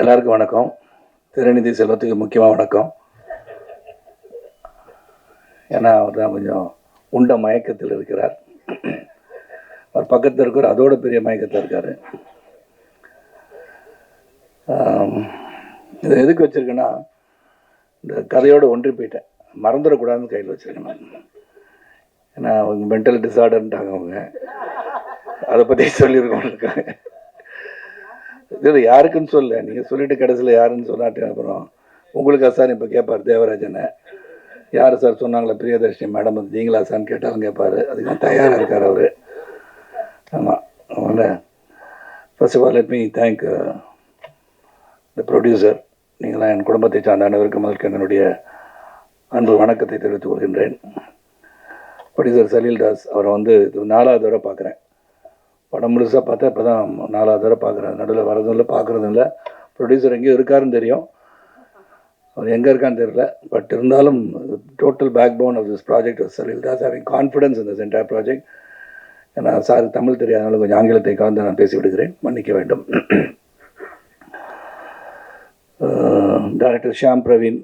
எல்லாருக்கும் வணக்கம். திருநிதி செல்வத்துக்கு முக்கியமாக வணக்கம். ஏன்னா அவர் தான் கொஞ்சம் உண்ட மயக்கத்தில் இருக்கிறார். அவர் பக்கத்தில் இருக்கிற அதோட பெரிய மயக்கத்தில் இருக்கார். இதை எதுக்கு வச்சுருக்கேன்னா இந்த கதையோடு ஒன்றி போயிட்டேன். மறந்துடக்கூடாதுன்னு கையில் வச்சுருக்கேன் நான். ஏன்னா அவங்க மென்டல் டிசார்டர்ன்ட்டாங்க அவங்க. அதை பற்றி சொல்லியிருக்கோம் இருக்காங்க. இல்லை யாருக்குன்னு சொல்ல நீங்கள் சொல்லிட்டு கடைசியில் யாருன்னு சொல்லாட்டு அப்புறம் உங்களுக்கு சார் இப்போ கேட்பார் தேவராஜனை. யார் சார் சொன்னாங்களே பிரியதர்ஷினி மேடம் வந்து நீங்களா சார்னு கேட்டாலும் கேட்பார் அதுக்கு தயாராக இருக்கார் அவர். ஆமாம் அதனால் first of all let me thank the producer நீங்களாம் என் குடும்பத்தை சார்ந்த அனைவருக்கு முதல்க்கு என்னுடைய அன்பு வணக்கத்தை தெரிவித்துக் கொள்கின்றேன். ப்ரொடியூசர் சலீல் தாஸ் அவரை வந்து இது நாலாவது தடவை பார்க்குறேன். படம் முழுசாக பார்த்தா இப்போ தான் நாலாவது தடவை பார்க்குறேன். நடுவில் வரதும் இல்லை பார்க்குறதும் இல்லை ப்ரொடியூசர் எங்கேயோ இருக்காருன்னு தெரியும். அவர் எங்கே இருக்கான்னு தெரியல. பட் இருந்தாலும் total back bone of this project Salil Das having confidence இந்த சென்டர் ப்ராஜெக்ட் ஏன்னா சார் தமிழ் தெரியாதனால கொஞ்சம் ஆங்கிலத்தை கலந்து நான் பேசி விடுகிறேன். மன்னிக்க வேண்டும். டைரக்டர் ஷியாம் பிரவீன்.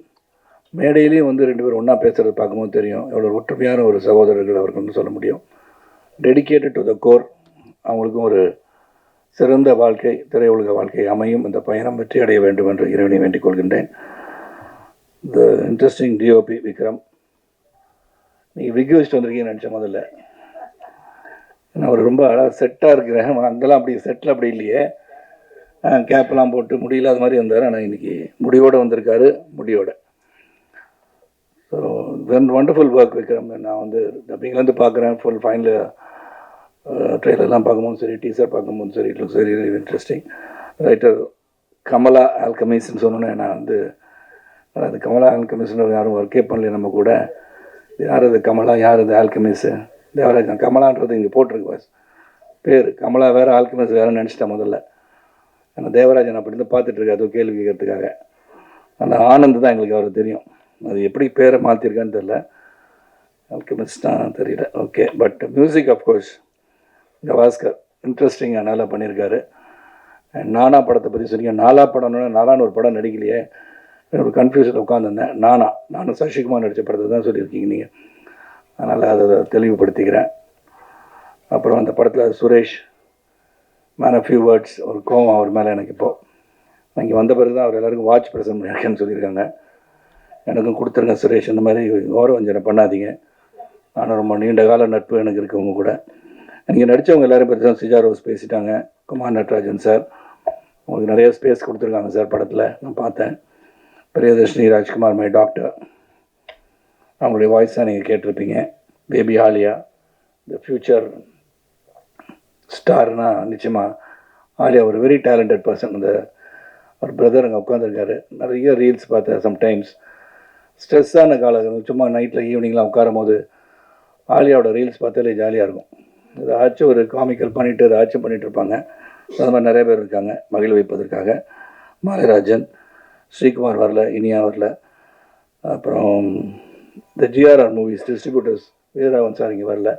மேடையிலையும் வந்து ரெண்டு பேரும் ஒன்றா பேசுகிறது பார்க்கும்போது தெரியும். எவ்வளோ ஒற்றுமையான ஒரு சகோதரர்கள் அவருக்கு சொல்ல முடியும். டெடிகேட்டட் டு த கோர் அவங்களுக்கும் ஒரு சிறந்த வாழ்க்கை திரையுலக வாழ்க்கை அமையும். இந்த பயணம் வெற்றி அடைய வேண்டும் என்று இறைவனை வேண்டிக் கொள்கின்றேன். The interesting DOP Vikram. நீங்கள் விக் வச்சுட்டு வந்திருக்கீங்கன்னு நினச்சேன் முதல்ல. நான் ஒரு ரொம்ப அழகாக செட்டாக இருக்கிறேன் அங்கெல்லாம் அப்படி செட்டில் அப்படி இல்லையே. கேப்லாம் போட்டு முடியல அது மாதிரி வந்தார் ஆனால் இன்றைக்கி முடிவோடு வந்திருக்காரு முடியோட. So when wonderful work Vikram. நான் வந்து டப்பிங்லேருந்து பார்க்குறேன். ஃபுல் ஃபைனலு ட்ரெயிலர்லாம் பார்க்கும்போது சரி டீசர் பார்க்கும்போது சரி it looks very very interesting writer Kamala ஆல்கமிஸ்ன்னு சொன்னோன்னே நான் வந்து அது கமலா ஆல்கமிஸ்னு யாரும் ஒர்க்கே பண்ணல நம்ம கூட. யார் அது கமலா யார் அது ஆல்கமிஸு தேவராஜன் கமலான்றது இங்கே போட்டிருக்கு பாஸ் பேர். கமலா வேறு ஆல்கமிஸ் வேறு நினச்சிட்டேன் முதல்ல. ஆனால் தேவராஜன் அப்படி இருந்து பார்த்துட்ருக்காரு அதுவும் கேள்வி கேட்கறதுக்காக. அந்த ஆனந்த் தான் எங்களுக்கு அவர் தெரியும். அது எப்படி பேரை மாற்றிருக்கான்னு தெரில ஆல்கமிஸ்டாக தெரியல. Okay but music of course Gavaskar இன்ட்ரெஸ்டிங்காக நல்லா பண்ணியிருக்காரு நானா படத்தை பற்றி சொன்னீங்க. நாலா படம்னு நாலான்னு ஒரு படம் நடிக்கலையே. ஒரு கன்ஃபியூஷனில் உட்காந்துருந்தேன் நானா நானும் சசிகுமார் நடித்த படத்தை தான் சொல்லியிருக்கீங்க நீங்கள் அதனால் அதை தெளிவுபடுத்திக்கிறேன். அப்புறம் அந்த படத்தில் சுரேஷ் மேன் ஃபியூ வேர்ட்ஸ் ஒரு கோவம் அவர் மேலே எனக்கு இப்போது இங்கே வந்த பிறகு தான் அவர் எல்லாருக்கும் வாட்ச் பிரசன் பண்ணியிருக்கேன்னு சொல்லியிருக்காங்க. எனக்கும் கொடுத்துருங்க சுரேஷ் இந்த மாதிரி ஓரவஞ்சனை பண்ணாதீங்க. ஆனால் ரொம்ப நீண்ட கால நட்பு எனக்கு இருக்குது உங்கள் கூட. நீங்கள் நடித்தவங்க எல்லாரும் பற்றி தான் ரோஸ் பேசிட்டாங்க. குமார் நட்ராஜன் சார். உங்களுக்கு நிறைய ஸ்பேஸ் கொடுத்துருக்காங்க சார் படத்தில். நான் பார்த்தேன். பிரியதர்ஷினி ராஜ்குமார் மை டாக்டர் அவங்களுடைய வாய்ஸ் தான் நீங்கள் கேட்டிருப்பீங்க. பேபி ஆலியா த ஃப்யூச்சர் ஸ்டார்னா நிச்சயமாக ஆலியா ஒரு வெரி டேலண்டட் பர்சன் அந்த ஒரு பிரதர் அங்கே உட்காந்துருக்காரு நிறைய ரீல்ஸ் பார்த்தேன் சம்டைம்ஸ் ஸ்ட்ரெஸ்ஸான காலம் சும்மா நைட்டில் ஈவினிங்லாம் உட்காரும் போது ஆலியாவோட ரீல்ஸ் பார்த்தாலே ஜாலியாக இருக்கும். ஏதாச்சும் ஒரு காமிக்கல் பண்ணிவிட்டு ஏதாச்சும் பண்ணிகிட்டு இருப்பாங்க அது மாதிரி நிறைய பேர் இருக்காங்க மகிழ் வைப்பதற்காக. மாலைராஜன் ஸ்ரீகுமார் வரல இனியா வரல. அப்புறம் இந்த GRR movies distributors Veeraravan sir இங்கே வரல.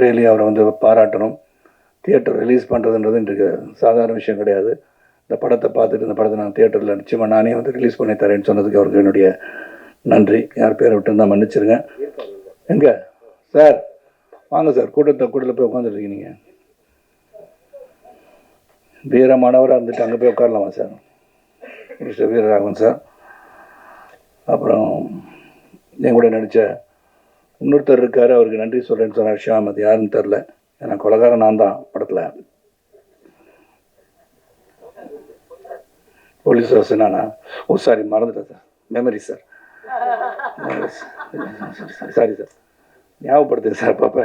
ரியலி அவரை வந்து பாராட்டணும். தியேட்டர் ரிலீஸ் பண்ணுறதுன்றது இன்றைக்கு சாதாரண விஷயம் கிடையாது. இந்த படத்தை பார்த்துட்டு இந்த படத்தை நான் தியேட்டரில் நிச்சயமாக நானே வந்து ரிலீஸ் பண்ணி தரேன்னு சொன்னதுக்கு அவருக்கு என்னுடைய நன்றி. யார் பேரை விட்டு தான் மன்னிச்சிருங்க. எங்கே? சார். வாங்க சார் கூட்டத்தை கூட்டத்தில் போய் உட்காந்துருக்கீங்க நீங்கள் வீரமானவராக இருந்துட்டு அங்கே போய் உட்காரலாமா சார்? Mister Veeraraghavan sir. அப்புறம் என் கூட நடித்த இன்னொருத்தர் இருக்கார் அவருக்கு நன்றி சொல்கிறேன்னு சொன்னார். ஷியாம் அது யாருன்னு தெரில ஏன்னா கொலகாரன் நான் தான் படத்தில். போலீஸ் வாசனானா ஓ சாரி மறந்துட்டேன் sir. Memory sir sorry sir ஞாபகப்படுத்துங்க sir பாப்பா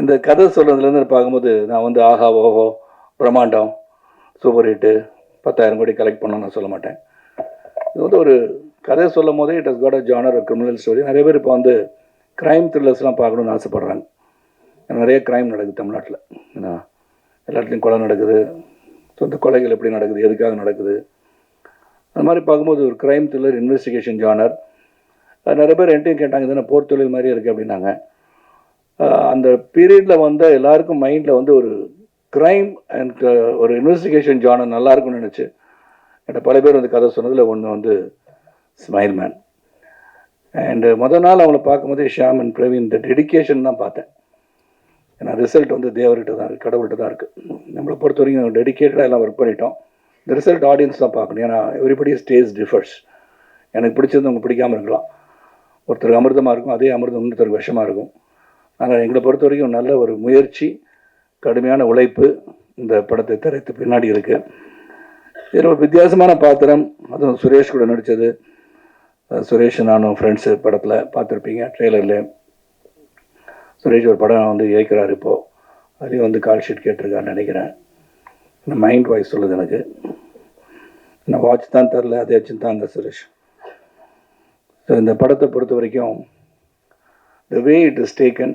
இந்த கதை சொல்கிறதுலேருந்து பார்க்கும்போது நான் வந்து ஆஹா ஓஹோ பிரம்மாண்டம் சூப்பர் ஹிட்டு பத்தாயிரம் கோடி கலெக்ட் பண்ணோன்னு நான் சொல்ல மாட்டேன். இது வந்து ஒரு கதை சொல்லும் போதே it has got a genre criminal story நிறைய பேர் இப்போ வந்து க்ரைம் த்ரில்லர்ஸ்லாம் பார்க்கணுன்னு ஆசைப்பட்றாங்க. நிறைய க்ரைம் நடக்குது தமிழ்நாட்டில். ஏன்னா எல்லாத்துலேயும் கொலை நடக்குது. சொந்த கொலைகள் எப்படி நடக்குது? எதுக்காக நடக்குது? அது மாதிரி பார்க்கும்போது ஒரு க்ரைம் த்ரில்லர் இன்வெஸ்டிகேஷன் ஜானர் நிறைய பேர் என்கிட்டையும் கேட்டாங்க இதுனா போர் தொழில் மாதிரி இருக்குது அப்படின்னாங்க. அந்த பீரியடில் வந்த எல்லாருக்கும் மைண்டில் வந்து ஒரு க்ரைம் அண்ட் ஒரு இன்வெஸ்டிகேஷன் ஜானர் நல்லா இருக்கும்னு நினச்சி என்கிட்ட பல பேர் வந்து கதை சொன்னதில் ஒன்று வந்து ஸ்மைல் மேன் அண்டு முத நாள் அவங்கள பார்க்கும்போது ஷியாம் அண்ட் பிரவீன் இந்த டெடிக்கேஷன் தான் பார்த்தேன். ஏன்னா ரிசல்ட் வந்து தேவர்கிட்ட தான் இருக்குது கடவுள்கிட்ட தான் இருக்குது நம்மளை பொறுத்த வரைக்கும் டெடிக்கேட்டடாக எல்லாம் ஒர்க் பண்ணிட்டோம். இந்த ரிசல்ட் ஆடியன்ஸ் தான் பார்க்கணும். ஏன்னா எவ்ரிபடி ஸ்டேஜ் டிஃபர்ஸ் எனக்கு பிடிச்சது உங்களுக்கு பிடிக்காமல் இருக்கலாம். ஒருத்தருக்கு அமிர்தமாக இருக்கும் அதே அமிர்தம் இன்னொருத்தருக்கு விஷமாக இருக்கும். ஆனால் எங்களை பொறுத்த வரைக்கும் நல்ல ஒரு முயற்சி கடுமையான உழைப்பு இந்த படத்தை திரைத்து பின்னாடி இருக்குது இதில் ஒரு வித்தியாசமான பாத்திரம் அதுவும் சுரேஷ் கூட நடித்தது சுரேஷ் நானும் ஃப்ரெண்ட்ஸு படத்தில் பார்த்துருப்பீங்க ட்ரெய்லரில் சுரேஷ் ஒரு படம் வந்து இயக்கிறார் இப்போது அதையும் வந்து கால் ஷீட் கேட்டிருக்காருன்னு நினைக்கிறேன். இந்த மைண்ட் வாய்ஸ் சொல்லுது எனக்கு. நான் வாட்ச் தான் தரல அதே வச்சு தாங்க சுரேஷ். ஸோ இந்த படத்தை பொறுத்த வரைக்கும் the way it is taken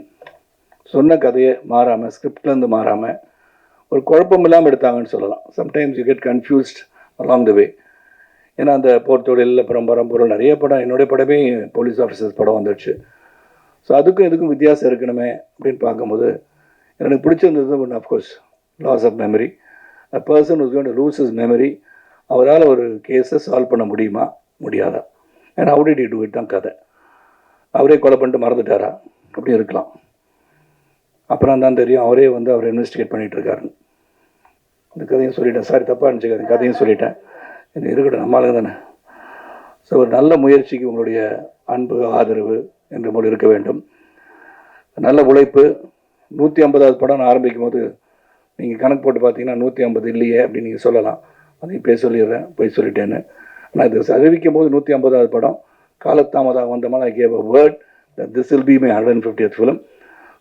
சொன்ன கதையை மாறாமல் ஸ்கிரிப்ட்லேருந்து மாறாமல் ஒரு குழப்பம் இல்லாமல் எடுத்தாங்கன்னு சொல்லலாம். Sometimes you get confused along the way ஏன்னா அந்த போர் தொழில் அப்புறம் பரம்பொருள் நிறைய படம் என்னுடைய படமே போலீஸ் ஆஃபீஸர்ஸ் படம் வந்துடுச்சு. ஸோ அதுக்கும் இதுக்கும் வித்தியாசம் இருக்கணுமே அப்படின்னு பார்க்கும்போது எனக்கு பிடிச்சிருந்தது ஒன்று of course loss of memory a person is going lose his memory அவரால் ஒரு கேஸை சால்வ் பண்ண முடியுமா? முடியாதா? ஏன்னா அவுடி டூ இட் தான் கதை. அவரே கொலை பண்ணிட்டு மறந்துட்டாரா? அப்படி இருக்கலாம். அப்புறம் தான் தெரியும் அவரே வந்து அவர் இன்வெஸ்டிகேட் பண்ணிகிட்டு இருக்காருன்னு இந்த கதையும் சொல்லிட்டேன். சாரி தப்பாக இருந்துச்சு கதையும் சொல்லிட்டேன். இது இருக்கட்டும் நம்மளுக்கு தானே. ஸோ ஒரு நல்ல முயற்சிக்கு உங்களுடைய அன்பு ஆதரவு என்று போல் இருக்க வேண்டும். நல்ல உழைப்பு. நூற்றி ஐம்பதாவது படம் நான் ஆரம்பிக்கும் போது நீங்கள் கணக்கு போட்டு பார்த்தீங்கன்னா நூற்றி ஐம்பது இல்லையே அப்படின்னு நீங்கள் சொல்லலாம். அதையும் பேச சொல்லிடுறேன். போய் சொல்லிட்டேன்னு. ஆனால் இது அறிவிக்கும் போது நூற்றி ஐம்பதாவது படம். காலத்தாமதாக வந்த மாதிரி I gave a word this will be my hundred and fiftieth film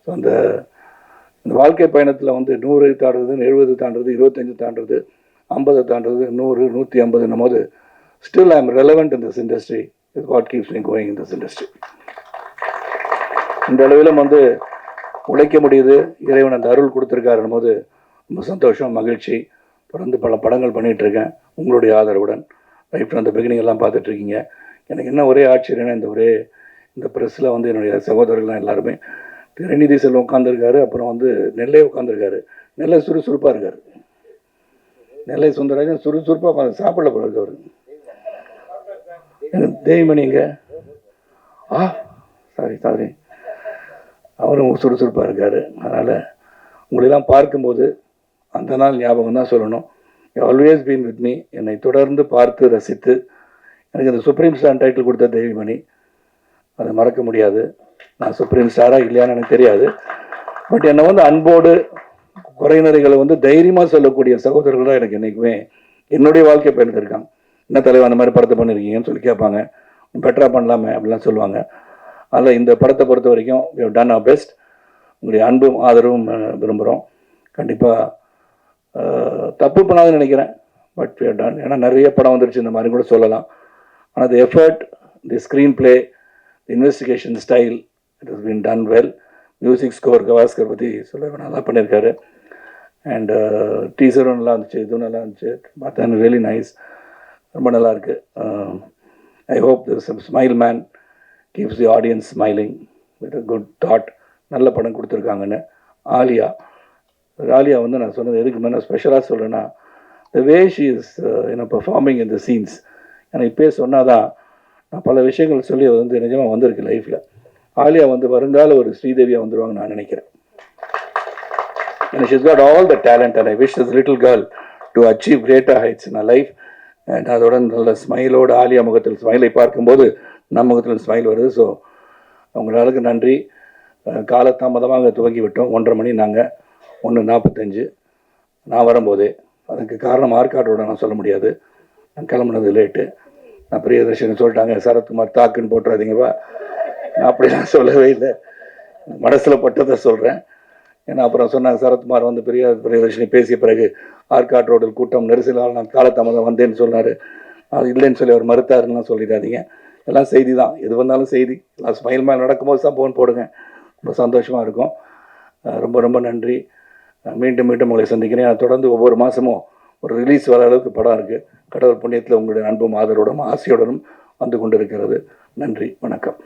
so அந்த இந்த வாழ்க்கை பயணத்தில் வந்து நூறு தாண்டுறது எழுபது தாண்டுறது இருபத்தஞ்சு தாண்டுறது ஐம்பது தாண்டுறது நூறு நூற்றி ஐம்பதுன்னும் போது still I am relevant in this industry is what keeps me going in this industry இந்த அளவிலும் வந்து உழைக்க முடியுது இறைவன் அந்த அருள் கொடுத்துருக்காருன்னும் போது ரொம்ப சந்தோஷம் மகிழ்ச்சி. தொடர்ந்து பல படங்கள் பண்ணிகிட்டு இருக்கேன் உங்களுடைய ஆதரவுடன். ரைட் அந்த பிகினிங் எல்லாம் பார்த்துட்ருக்கீங்க எனக்கு என்ன ஒரே ஆச்சரியம்னா இந்த ஒரே இந்த ப்ரெஸ்ஸில் வந்து என்னுடைய சகோதரர்கள்லாம் எல்லாருமே திருநிதி செல்வம் உட்காந்துருக்காரு அப்புறம் வந்து நெல்லை உட்காந்துருக்காரு நெல்லை சுறுசுறுப்பாக இருக்கார். நெல்லை சுந்தரராஜன் சுறுசுறுப்பாக உட்காந்து சாப்பிடல போல இருக்கார் தேய்மணிங்க ஆ சாரி சாரி அவரும் சுறுசுறுப்பாக இருக்கார். அதனால் உங்களெல்லாம் பார்க்கும்போது அந்த நாள் ஞாபகம் தான் சொல்லணும். ஆல்வேஸ் பீன் வித் மீ என்னை தொடர்ந்து பார்த்து ரசித்து எனக்கு இந்த சுப்ரீம் ஸ்டார் டைட்டில் கொடுத்த தேவிமணி அதை மறக்க முடியாது. நான் சுப்ரீம் ஸ்டாராக இல்லையான்னு எனக்கு தெரியாது. பட் என்னை வந்து அன்போடு குறைநிறைகளை வந்து தைரியமாக சொல்லக்கூடிய சகோதரர்கள் தான் எனக்கு என்றைக்குமே என்னுடைய வாழ்க்கை பயணித்திருக்காங்க என்ன தலைவர் அந்த மாதிரி படத்தை பண்ணியிருக்கீங்கன்னு சொல்லி கேட்பாங்க. பெட்டராக பண்ணலாமே அப்படிலாம் சொல்லுவாங்க. அதில் இந்த படத்தை பொறுத்த வரைக்கும் வி டன் அவர் பெஸ்ட் உங்களுடைய அன்பும் ஆதரவும் விரும்புகிறோம் கண்டிப்பாக தப்பு பண்ணாதுன்னு நினைக்கிறேன். பட் வி டன் ஏன்னா நிறைய படம் வந்துருச்சு இந்த மாதிரி கூட சொல்லலாம். ஆனால் the effort the screenplay investigation style it has been done well music score Gavaskar பற்றி சொல்ல நல்லா பண்ணியிருக்காரு. அண்டு டீசரும் நல்லா இருந்துச்சு இதுவும் நல்லா இருந்துச்சு பார்த்தா ரியலி நைஸ் ரொம்ப நல்லாயிருக்கு I hope this smile man keeps the audience smiling with a good thought நல்ல படம் கொடுத்துருக்காங்கன்னு. ஆலியா. ஆலியா வந்து நான் சொன்னது எதுக்கு மேலே ஸ்பெஷலாக சொல்கிறேன்னா the way she is you know performing in the scenes எனக்கு இப்போயே சொன்னால் தான் நான் பல விஷயங்கள் சொல்லி வந்து நிஜமாக வந்திருக்கு லைஃப்பில் ஆலியா வந்து வருங்கால ஒரு ஸ்ரீதேவியாக வந்துடுவாங்க நான் நினைக்கிறேன். And she's got all the talent and wish is little girl to achieve achieve heights heights in her life. அதோட நல்ல ஸ்மைலோடு ஆலியா முகத்தில் ஸ்மைலை பார்க்கும்போது நம் முகத்தில் ஸ்மைல் வருது. ஸோ அவங்களுக்கு நன்றி. காலதாமதமாக துவங்கி விட்டோம் ஒன்றரை மணி நாங்கள் ஒன்று நாற்பத்தஞ்சு நான் வரும்போதே. அதுக்கு காரணம் ஆற்காட்டோட நான் சொல்ல முடியாது. நான் கிளம்புனது லேட்டு நான் பிரியதர்ஷன் சொல்லிட்டாங்க சரத்குமார் தாக்குன்னு போட்டுறாதீங்கப்பா. நான் அப்படிலாம் சொல்லவே இல்லை. மனசில் பட்டதை சொல்கிறேன் ஏன்னா அப்புறம் சொன்னாங்க சரத்குமார் வந்து பிரியா பிரியதர்ஷினி பேசிய பிறகு ஆற்காட் ரோடில் கூட்டம் நெரிசலால் நான் காலத்தாமதம் வந்தேன்னு சொன்னார். அது இல்லைன்னு சொல்லி அவர் மறுத்தாருலாம் சொல்லிடாதீங்க. எல்லாம் செய்தி தான். எது வந்தாலும் செய்தி. எல்லாம் ஸ்மைல் மேல் நடக்கும்போது தான் ஃபோன் போடுங்க. ரொம்ப சந்தோஷமாக இருக்கும். ரொம்ப ரொம்ப நன்றி. மீண்டும் மீண்டும் உங்களை சந்திக்கிறேன். தொடர்ந்து ஒவ்வொரு மாதமும் ஒரு ரிலீஸ் வர அளவுக்கு படம் இருக்குது கடவுள் புண்ணியத்தில் உங்களுடைய அன்பும் ஆதரவோடும் ஆசையுடனும் வந்து கொண்டிருக்கிறது. நன்றி வணக்கம்.